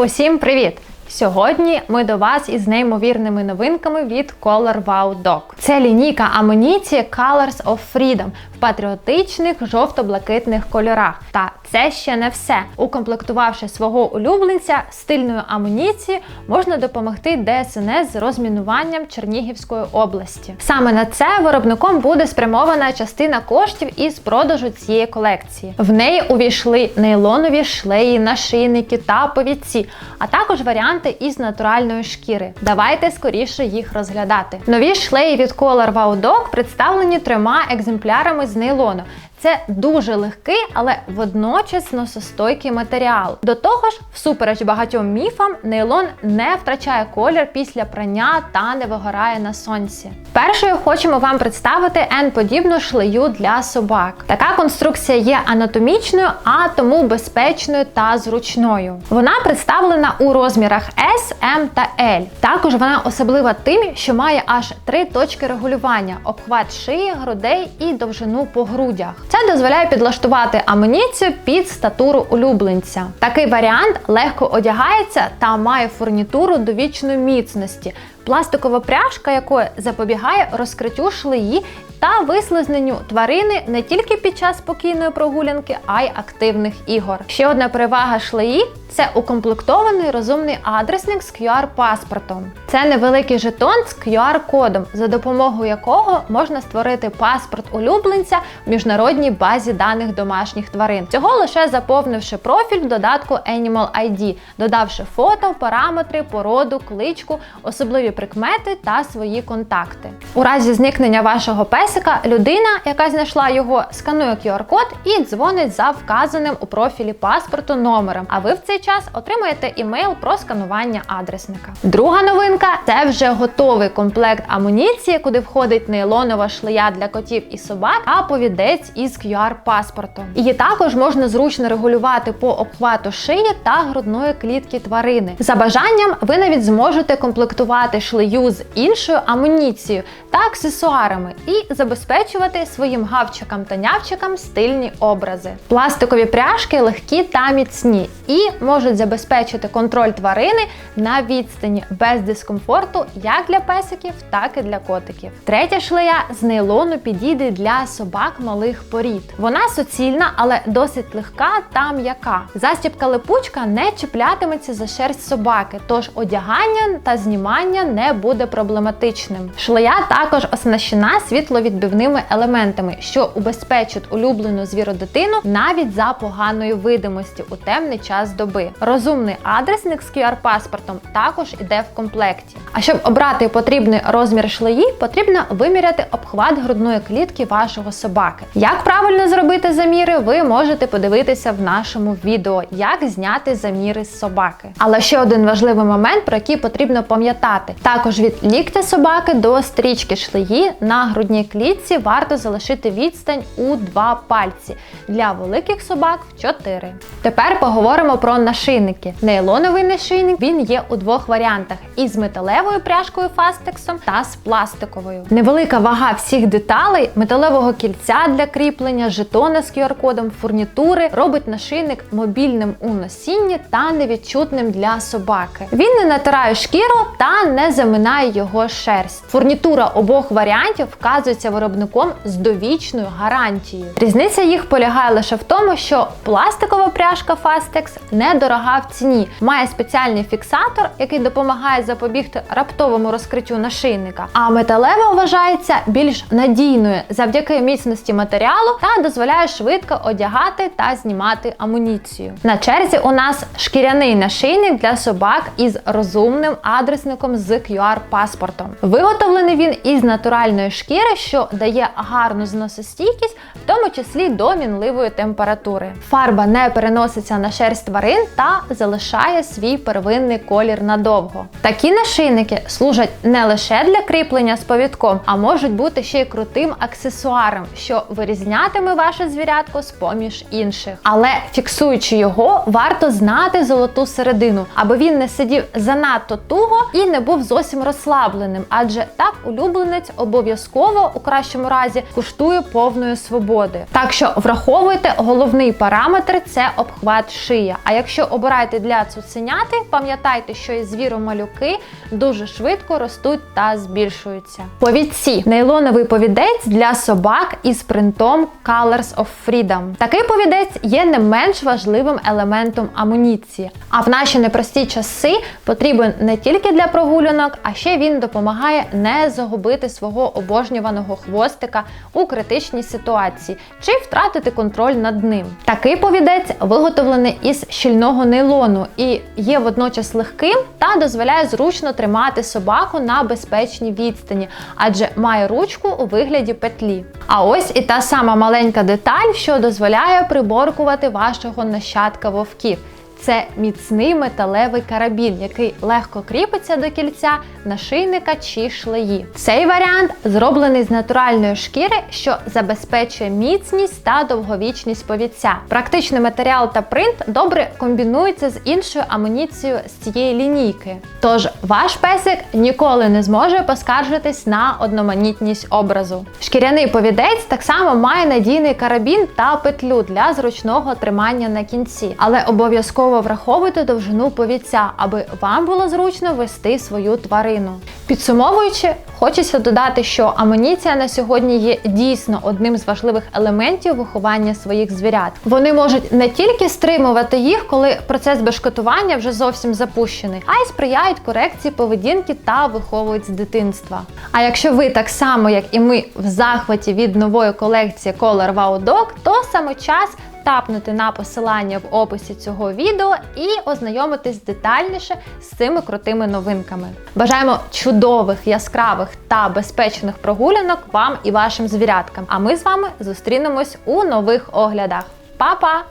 Усім привіт! Сьогодні ми до вас із неймовірними новинками від Color Wow Dog. Це лінійка амуніції Colors of Freedom в патріотичних жовто-блакитних кольорах. Та це ще не все. Укомплектувавши свого улюбленця стильною амуніцією, можна допомогти ДСНС з розмінуванням Чернігівської області. Саме на це виробником буде спрямована частина коштів із продажу цієї колекції. В неї увійшли нейлонові шлеї, нашийники та повідці, а також варіанти із натуральної шкіри. Давайте скоріше їх розглядати. Нові шлеї від Color Wow Dog представлені трьома екземплярами з нейлону. Це дуже легкий, але водночас носостойкий матеріал. До того ж, всупереч багатьом міфам, нейлон не втрачає колір після прання та не вигорає на сонці. Першою хочемо вам представити N-подібну шлею для собак. Така конструкція є анатомічною, а тому безпечною та зручною. Вона представлена у розмірах S, M та L. Також вона особлива тим, що має аж три точки регулювання: обхват шиї, грудей і довжину по грудях. Це дозволяє підлаштувати амуніцію під статуру улюбленця. Такий варіант легко одягається та має фурнітуру довічної міцності. Пластикова пряжка, якої запобігає розкриттю шлеї та вислизненню тварини не тільки під час спокійної прогулянки, а й активних ігор. Ще одна перевага шлеї це укомплектований розумний адресник з QR-паспортом. Це невеликий жетон з QR-кодом, за допомогою якого можна створити паспорт улюбленця в міжнародній базі даних домашніх тварин. Цього лише заповнивши профіль в додатку Animal ID, додавши фото, параметри, породу, кличку, особливі прикмети та свої контакти. У разі зникнення вашого песика людина, яка знайшла його, сканує QR-код і дзвонить за вказаним у профілі паспорту номером. А ви в цей час отримаєте імейл про сканування адресника. Друга новинка це вже готовий комплект амуніції, куди входить нейлонова шлея для котів і собак, а повідець із QR-паспортом. Її також можна зручно регулювати по обхвату шиї та грудної клітки тварини. За бажанням, ви навіть зможете комплектувати шлею з іншою амуніцією та аксесуарами і забезпечувати своїм гавчикам та нявчикам стильні образи. Пластикові пряжки легкі та міцні і можуть забезпечити контроль тварини на відстані без дискомфорту як для песиків, так і для котиків. Третя шлея з нейлону підійде для собак малих порід. Вона суцільна, але досить легка та м'яка. Застібка липучка не чіплятиметься за шерсть собаки, тож одягання та знімання не буде проблематичним. Шлея також оснащена світловідбивними елементами, що убезпечать улюблену звіродитину навіть за поганої видимості у темний час доби. Розумний адресник з QR-паспортом також іде в комплекті. А щоб обрати потрібний розмір шлеї, потрібно виміряти обхват грудної клітки вашого собаки. Як правильно зробити заміри, ви можете подивитися в нашому відео, як зняти заміри з собаки. Але ще один важливий момент, про який потрібно пам'ятати: також від ліктя собаки до стрічки шлеї на грудній клітці варто залишити відстань у два пальці. Для великих собак в 4. Тепер поговоримо про нашийники. Нейлоновий нашийник він є у двох варіантах: із металевою пряжкою фастексом та з пластиковою. Невелика вага всіх деталей, металевого кільця для кріплення, жетона з QR-кодом, фурнітури робить нашийник мобільним у носінні та невідчутним для собаки. Він не натирає шкіру та не заминає його шерсть. Фурнітура обох варіантів вказується виробником з довічною гарантією. Різниця їх полягає лише в тому, що пластикова пряжка Fastex недорога в ціні, має спеціальний фіксатор, який допомагає запобігти раптовому розкриттю нашийника. А металева вважається більш надійною завдяки міцності матеріалу та дозволяє швидко одягати та знімати амуніцію. На черзі у нас шкіряний нашийник для собак із розумним адресником з QR-паспортом. Виготовлений він із натуральної шкіри, що дає гарну зносостійкість, в тому числі до мінливої температури. Фарба не переноситься на шерсть тварин та залишає свій первинний колір надовго. Такі нашийники служать не лише для кріплення з повідком, а можуть бути ще й крутим аксесуаром, що вирізнятиме ваше звірятко з поміж інших. Але фіксуючи його, варто знати золоту середину, аби він не сидів занадто туго і не був зовсім розслабленим, адже так улюбленець обов'язково у кращому разі куштує повної свободи. Так що враховуйте головний параметр це обхват шия. А якщо обираєте для цуценяти, пам'ятайте, що і звіромалюки дуже швидко ростуть та збільшуються. Повідці нейлоновий повідець для собак із принтом Colors of Freedom. Такий повідець є не менш важливим елементом амуніції. А в наші непрості часи потрібен не тільки для прогулянок, а ще він допомагає не загубити свого обожнюваного хвостика у критичній ситуації чи втратити контроль над ним. Такий повідець виготовлений із щільного нейлону і є водночас легким та дозволяє зручно тримати собаку на безпечній відстані, адже має ручку у вигляді петлі. А ось і та сама маленька деталь, що дозволяє приборкувати вашого нащадка вовків. Це міцний металевий карабін, який легко кріпиться до кільця, нашийника чи шлеї. Цей варіант зроблений з натуральної шкіри, що забезпечує міцність та довговічність повідця. Практичний матеріал та принт добре комбінуються з іншою амуніцією з цієї лінійки. Тож ваш песик ніколи не зможе поскаржитись на одноманітність образу. Шкіряний повідець так само має надійний карабін та петлю для зручного тримання на кінці, але обов'язково враховуйте довжину повідця, аби вам було зручно вести свою тварину. Підсумовуючи, хочеться додати, що амуніція на сьогодні є дійсно одним з важливих елементів виховання своїх звірят. Вони можуть не тільки стримувати їх, коли процес бешкетування вже зовсім запущений, а й сприяють корекції поведінки та виховують з дитинства. А якщо ви так само, як і ми, в захваті від нової колекції Color Wow Dog, то саме час тапнути на посилання в описі цього відео і ознайомитись детальніше з цими крутими новинками. Бажаємо чудових, яскравих та безпечних прогулянок вам і вашим звіряткам. А ми з вами зустрінемось у нових оглядах. Па-па!